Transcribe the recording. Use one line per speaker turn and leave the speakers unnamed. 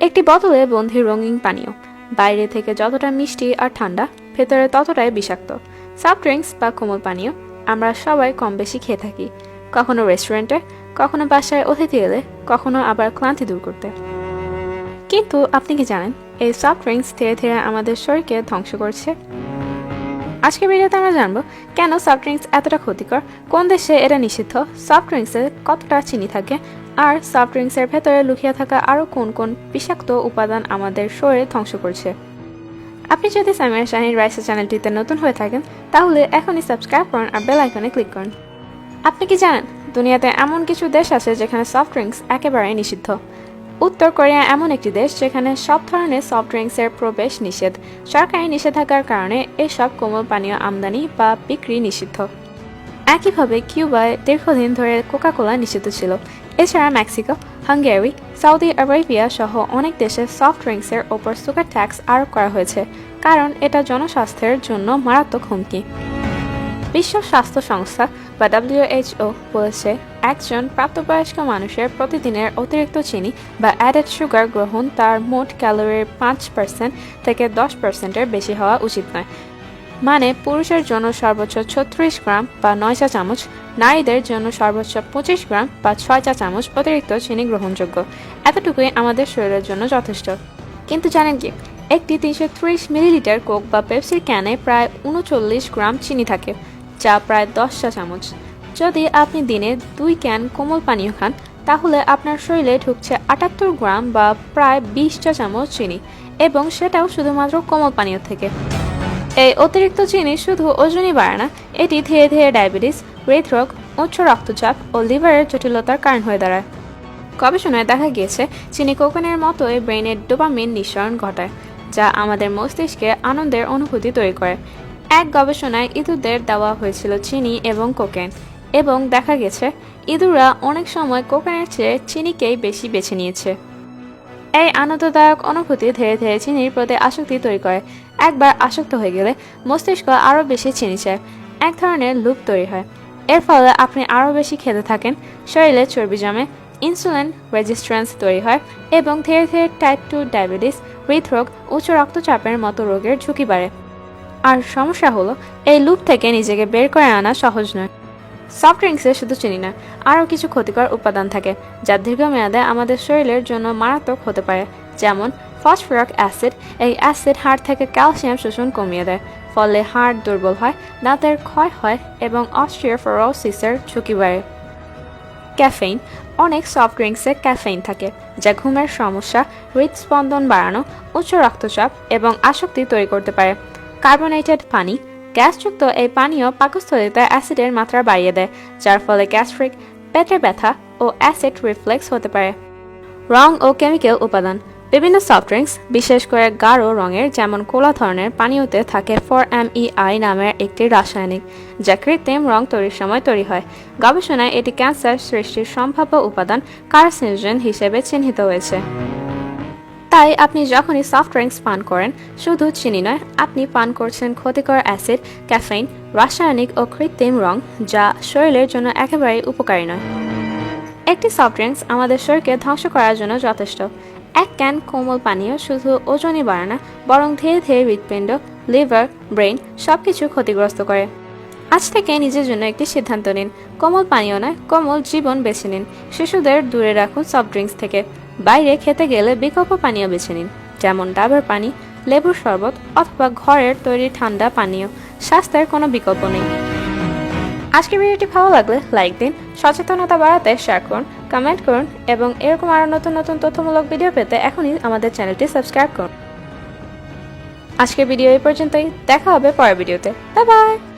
একটি বোতলে বন্ধি রঙিন পানীয়। বাইরে থেকে যতটা মিষ্টি আর ঠান্ডা, ভেতরে ততটাই বিষাক্ত। সফট ড্রিঙ্কস বা কোমল পানীয়, আমরা সবাই কম বেশি খেয়ে থাকি। কখনো রেস্টুরেন্টে কখনো বাসায় অতিথি এলে, কখনো আবার ক্লান্তি দূর করতে। কিন্তু আপনি কি জানেন, এই সফট ড্রিঙ্কস ধীরে ধীরে আমাদের শরীরকে ধ্বংস করছে? আজকের ভিডিওতে আমরা জানব কেন সফট ড্রিঙ্কস এতটা ক্ষতিকর, কোন দেশে এটা নিষিদ্ধ সফট ড্রিঙ্কসে কতটা চিনি থাকে, আর সফট ড্রিঙ্কসের ভেতরে লুকিয়ে থাকা আরও কোন কোন বিষাক্ত উপাদান আমাদের শরীরে ধ্বংস করছে। আপনি যদি সামিয়া শাহিন রাইসা চ্যানেলটিতে নতুন হয়ে থাকেন, তাহলে এখনই সাবস্ক্রাইব করুন আর বেল আইকনে ক্লিক করুন। আপনি কি জানেন, দুনিয়াতে এমন কিছু দেশ আছে যেখানে সফট ড্রিঙ্কস একেবারে নিষিদ্ধ? উত্তর কোরিয়া এমন একটি দেশ যেখানে সব ধরনের সফট ড্রিঙ্কসের প্রবেশ নিষেধ। সরকারি নিষেধাজ্ঞার কারণে এসব কোমল পানীয় আমদানি বা বিক্রি নিষিদ্ধ। একইভাবে কিউবায় দীর্ঘদিন ধরে কোকা কোলা নিষিদ্ধ ছিল। এছাড়া মেক্সিকো, হাঙ্গেরি, সৌদি আরেবিয়া সহ অনেক দেশে সফট ড্রিঙ্কসের ওপর সুগার ট্যাক্স আরোপ করা হয়েছে, কারণ এটা জনস্বাস্থ্যের জন্য মারাত্মক হুমকি। বিশ্ব স্বাস্থ্য সংস্থা বা ডাব্লিউএইচও বলেছে, একজন প্রাপ্তবয়স্ক মানুষের প্রতিদিনের অতিরিক্ত চিনি বা অ্যাডেড সুগার গ্রহণ তার মোট ক্যালোরির পাঁচ পার্সেন্ট থেকে দশ পার্সেন্টের বেশি হওয়া উচিত নয়। মানে পুরুষের জন্য সর্বোচ্চ ছত্রিশ গ্রাম বা নয় চা চামচ, নারীদের জন্য সর্বোচ্চ পঁচিশ গ্রাম বা ছয় চা চামচ অতিরিক্ত চিনি গ্রহণযোগ্য। এতটুকুই আমাদের শরীরের জন্য যথেষ্ট। কিন্তু জানেন কি, একটি তিনশো ত্রিশ মিলিলিটার কোক বা পেপসির ক্যানে প্রায় উনচল্লিশ গ্রাম চিনি থাকে। যা প্রায় দশ চা চামচ। যদি আপনি দিনে দুই ক্যান কোমল পানীয় খান, তাহলে আপনার শরীরে ঢুকছে আটাত্তর গ্রাম বা প্রায় বিশ চা চামচ চিনি এবং সেটাও শুধুমাত্র কোমল পানীয় থেকে। এই অতিরিক্ত চিনি শুধু ওজনই বাড়ে না, এটি ধীরে ধীরে ডায়াবেটিস, হৃদরোগ, উচ্চ রক্তচাপ ও লিভারের জটিলতার কারণ হয়ে দাঁড়ায়। গবেষণায় দেখা গিয়েছে, চিনি কোকেনের মতোই ব্রেনের ডোপামিন নিঃসরণ ঘটায়, যা আমাদের মস্তিষ্কে আনন্দের অনুভূতি তৈরি করে। এক গবেষণায় ইঁদুরদের দেওয়া হয়েছিল চিনি এবং কোকেন। এবং দেখা গেছে, ইঁদুররা অনেক সময় কোকেনের চেয়ে চিনিকেই বেশি বেছে নিয়েছে। এই আনন্দদায়ক অনুভূতি ধীরে ধীরে চিনির প্রতি আসক্তি তৈরি করে। একবার আসক্ত হয়ে গেলে মস্তিষ্ক আরও বেশি চিনি চায়। এক ধরনের লুপ তৈরি হয়। এর ফলে আপনি আরও বেশি খেতে থাকেন, শরীরে চর্বি জমে, ইনসুলিন রেজিস্ট্যান্স তৈরি হয় এবং ধীরে ধীরে টাইপ টু ডায়াবেটিস হৃদরোগ, উচ্চ রক্তচাপের মতো রোগের ঝুঁকি বাড়ে। আর সমস্যা হলো, এই লুপ থেকে নিজেকে বের করে আনা সহজ নয়। সফট ড্রিঙ্কসে শুধু চিনি না, আরও কিছু ক্ষতিকর উপাদান থাকে, যা দীর্ঘমেয়াদে আমাদের শরীরের জন্য মারাত্মক হতে পারে, যেমন ফসফরিক অ্যাসিড। এই অ্যাসিড হাড় থেকে ক্যালসিয়াম শোষণ কমিয়ে দেয়, ফলে হাড় দুর্বল হয়, দাঁতের ক্ষয় হয় এবং অস্ট্রিওফোরোসিসের ঝুঁকি বাড়ে। ক্যাফেইন। অনেক সফট ড্রিঙ্কসে ক্যাফেইন থাকে, যা ঘুমের সমস্যা, হৃদস্পন্দন বাড়ানো, উচ্চ রক্তচাপ এবং আসক্তি তৈরি করতে পারে। কার্বোনেটেড পানি। গ্যাসযুক্ত এই পানীয় পাকস্থলিতে অ্যাসিডের মাত্রা বাড়িয়ে দেয়, যার ফলে গ্যাস্ট্রিক, পেটের ব্যথা ও অ্যাসিড রিফ্লেক্স হতে পারে। রং ও কেমিক্যাল উপাদান। বিভিন্ন সফট ড্রিঙ্কস, বিশেষ করে গাঢ় রঙের, যেমন কোলা ধরনের, পানীয়তে থাকে ফর এম আই নামের একটি রাসায়নিক, যা কৃত্রিম রং তৈরির সময় তৈরি হয়। গবেষণায় এটি ক্যান্সার সৃষ্টির সম্ভাব্য উপাদান কার্সিনোজেন হিসেবে চিহ্নিত হয়েছে। তাই আপনি যখনই সফট ড্রিঙ্কস পান করেন, শুধু চিনি নয়, আপনি পান করছেন ক্ষতিকর অ্যাসিড ক্যাফেইন রাসায়নিক ও কৃত্রিম রং, যা শরীরের জন্য একেবারেই উপকারী নয়। একটি সফট ড্রিঙ্কস আমাদের শরীরকে ধ্বংস করার জন্য যথেষ্ট। এক ক্যান কোমল পানীয় শুধু ওজনই বাড়ে না, বরং ধীরে ধীরে হৃৎপিণ্ড, লিভার ব্রেন সব কিছু ক্ষতিগ্রস্ত করে। আজ থেকে নিজের জন্য একটি সিদ্ধান্ত নিন। কোমল পানীয় নয়, কোমল জীবন বেছে নিন। শিশুদের দূরে রাখুন সফট ড্রিঙ্কস থেকে। বাইরে খেতে গেলে বিকল্প পানীয় বেছে নিন, যেমন ডাবের পানি, লেবুর শরবত অথবা ঘরের তৈরি ঠান্ডা পানীয়। স্বাস্থ্যের কোনো বিকল্প নেই। আজকের ভিডিওটি ভালো লাগলে লাইক দিন, সচেতনতা বাড়াতে শেয়ার করুন কমেন্ট করুন এবং এরকম আরও নতুন নতুন তথ্যমূলক ভিডিও পেতে এখনই আমাদের চ্যানেলটি সাবস্ক্রাইব করুন। আজকের ভিডিও এই পর্যন্তই। দেখা হবে পরের ভিডিওতে বাই বাই